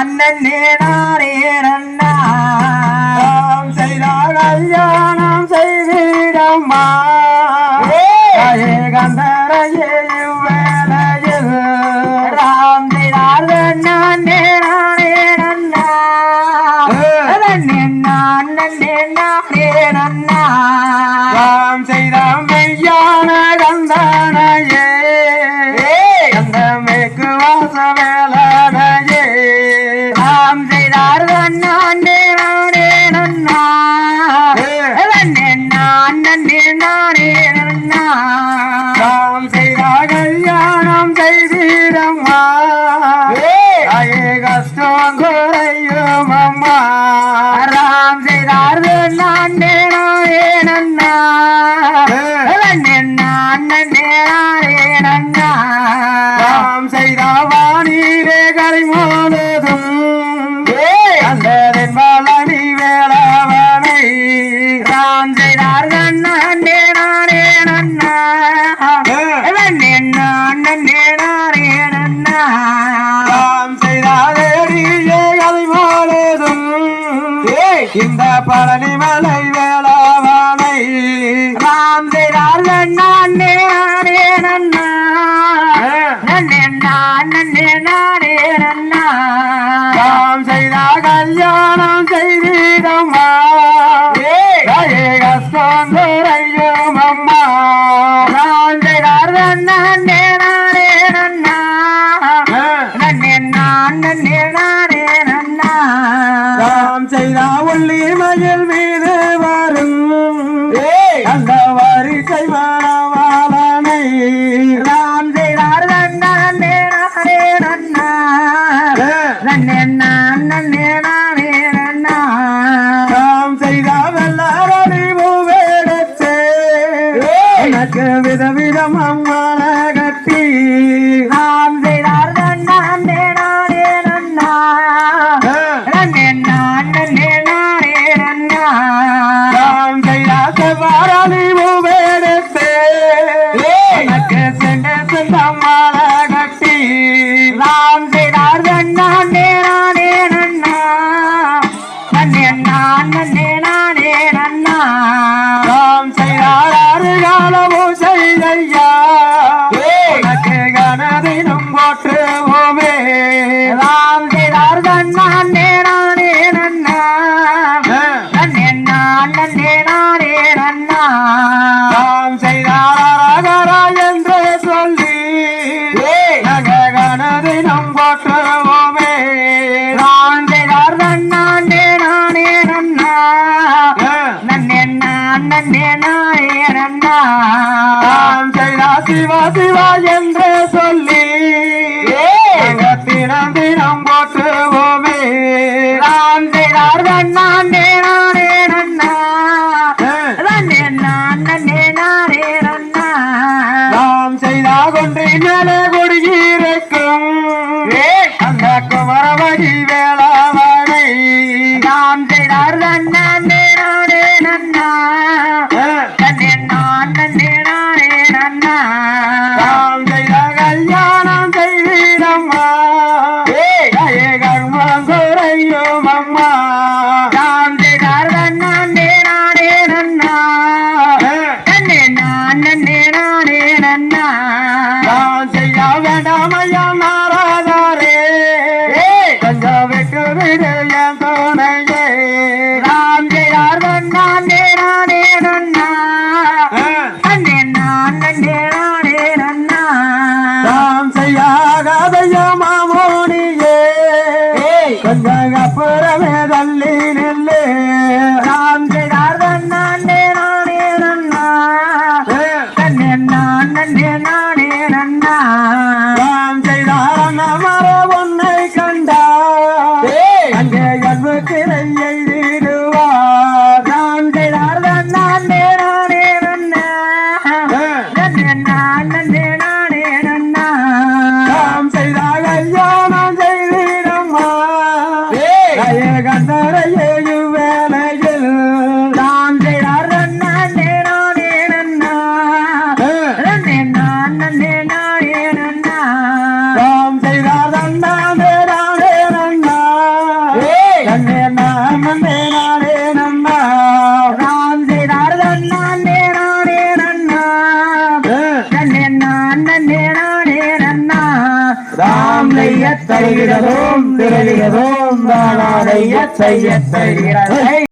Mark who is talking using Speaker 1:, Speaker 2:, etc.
Speaker 1: நன்னே நானே நன்னா
Speaker 2: செய்தால் கல்யாணம் செய்திடம்மா கந்தரையே இவ்வேளையில்
Speaker 1: ராம் செய்தார் நன்னே நானே நன்னா நன்னே நான் நன்னே நானே
Speaker 2: கஷ்டம் குறையும் அம்மா.
Speaker 1: ராம் செய்தார் நானே
Speaker 2: இந்த பழனி மலை வேளவனை
Speaker 1: ராம் செய்தார் நன்னே நானே நன்னா. நன்னே நான் நன்னே நானே நன்னா.
Speaker 2: நாம் செய்த கல்யாணம் செய்திடம்மா கஷ்டம் அம்மா.
Speaker 1: ராம் செய்தார் நன்னே
Speaker 2: வரும். அந்த வரிசை
Speaker 1: ராம் செய்தார் நன்னே நானே நன்னா நன்னே நான் நன்னே நானே நன்னா
Speaker 2: நாம் செய்த வெள்ளரடிவு வேடச்சே எனக்கு விதவிதம் அம்மள நாம்
Speaker 1: செய்தார்
Speaker 2: என்று சொல்லி நக கனதினம் போற்றுவோமே.
Speaker 1: ராம் செய்தார் நன்னே நானே நன்னா. நன்னே நான் நன்னே நானே நன்னா.
Speaker 2: நாம் செய்தார் சிவா சிவா என்று குமரமணி வேளாவணை.
Speaker 1: நாம் செய்தார் நன்னே நானே நன்னா. நன்னே நான் நன்னே நானே நன்னா.
Speaker 2: நாம் செய்த கல்யாணம் செய்தம்மா கர்மம் குறையும் அம்மா.
Speaker 1: நாம் செய்தார் நன்னே
Speaker 2: அதனால
Speaker 1: தருகிறதோம் நெய்ய தருகிறதோம் திரளுகிறதோம் தானாடைய செய்ய தருகிறது.